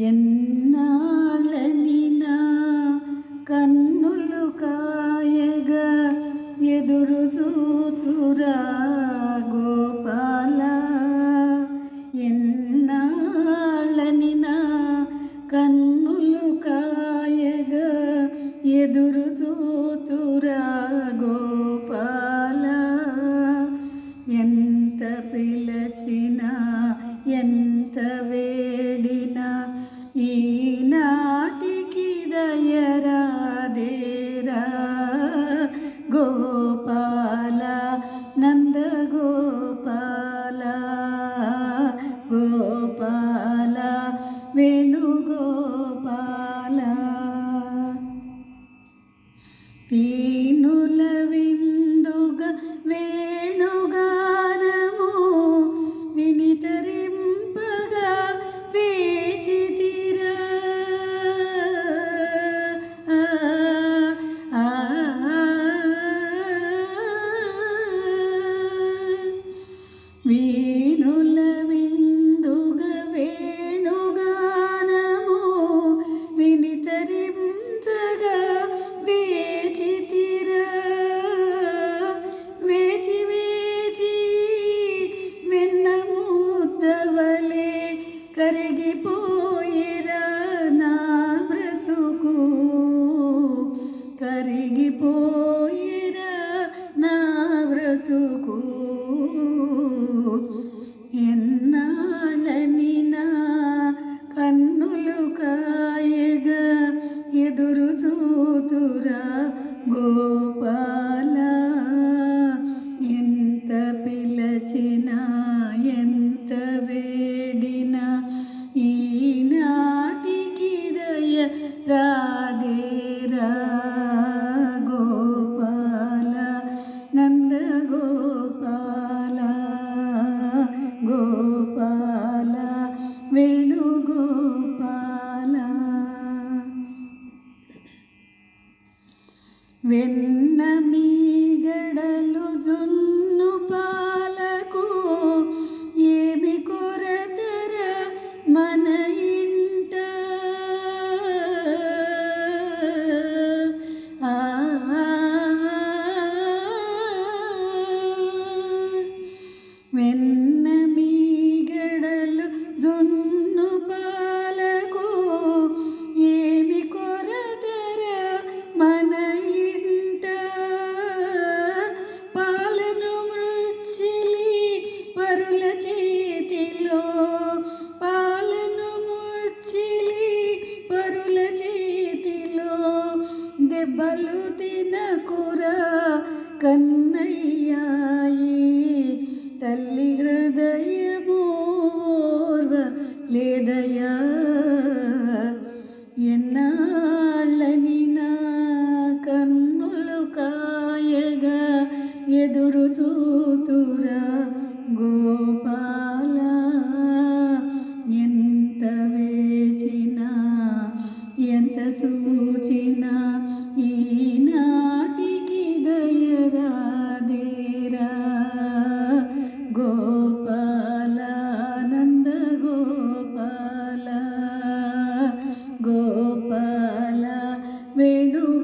ఎన్నాళ్ళని నా కన్నులు కాయగా ఎదురు చూతురా గోపాల? ఎన్నాళ్ళని నా కన్నులు కాయగా ఎదురు చూతురా గోపాల? ఎంత పిలచినా ఎంత వే ఈనాటికి దయరాదేరా గోపాల నంద గోపాల గోపాల వేణుగోపాల పీనులవి కరిగిపోయిరా నా బ్రతుకు? కరిగిపోయిరా నా బ్రతుకు? ఎన్నాళ్ళని నా కన్నులు కాయగా ఎదురు చూతురా గోపాల గోపాల గోపాల వేణుగోపాల వెన్న మీ గడలు పాలకు వెన్న మీగడలు జున్ను పాలకు ఏమి కొరతర మన ఇంట? పాలను మృచ్చిలి పరుల చేతిలో పాలను ముచ్చిలి పరుల చేతిలో దెబ్బలు తినకురా కన్నయ్యా. ನಲ್ಲಿ ಹೃದಯ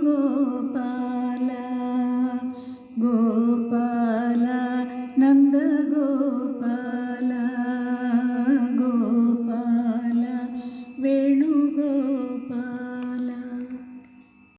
गोपा गोपाला नन्द गोपा